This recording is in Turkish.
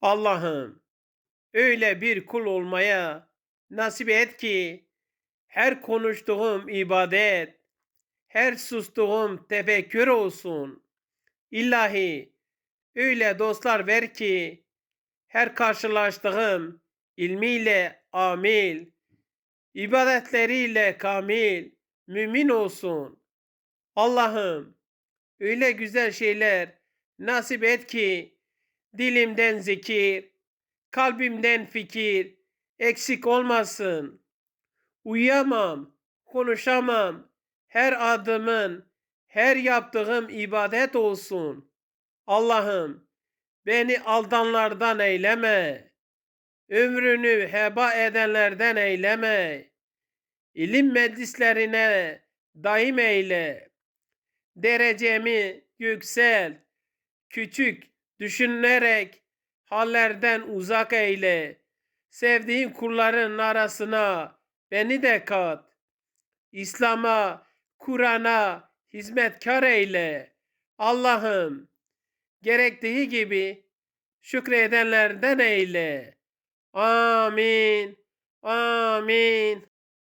Allah'ım öyle bir kul olmaya nasip et ki her konuştuğum ibadet, her sustuğum tefekkür olsun. İlahi öyle dostlar ver ki her karşılaştığım ilmiyle amil, ibadetleriyle kamil, mümin olsun. Allah'ım öyle güzel şeyler nasip et ki dilimden zikir, kalbimden fikir eksik olmasın. Uyuyamam, konuşamam. Her adımın, her yaptığım ibadet olsun. Allah'ım beni aldanlardan eyleme. Ömrünü heba edenlerden eyleme. İlim meclislerine daim eyle. Derecemi yüksel. Küçük düşünerek hallerden uzak eyle. Sevdiğin kulların arasına beni de kat. İslam'a, Kur'an'a hizmetkar eyle. Allah'ım gerektiği gibi şükredenlerden eyle. Amin. Amin.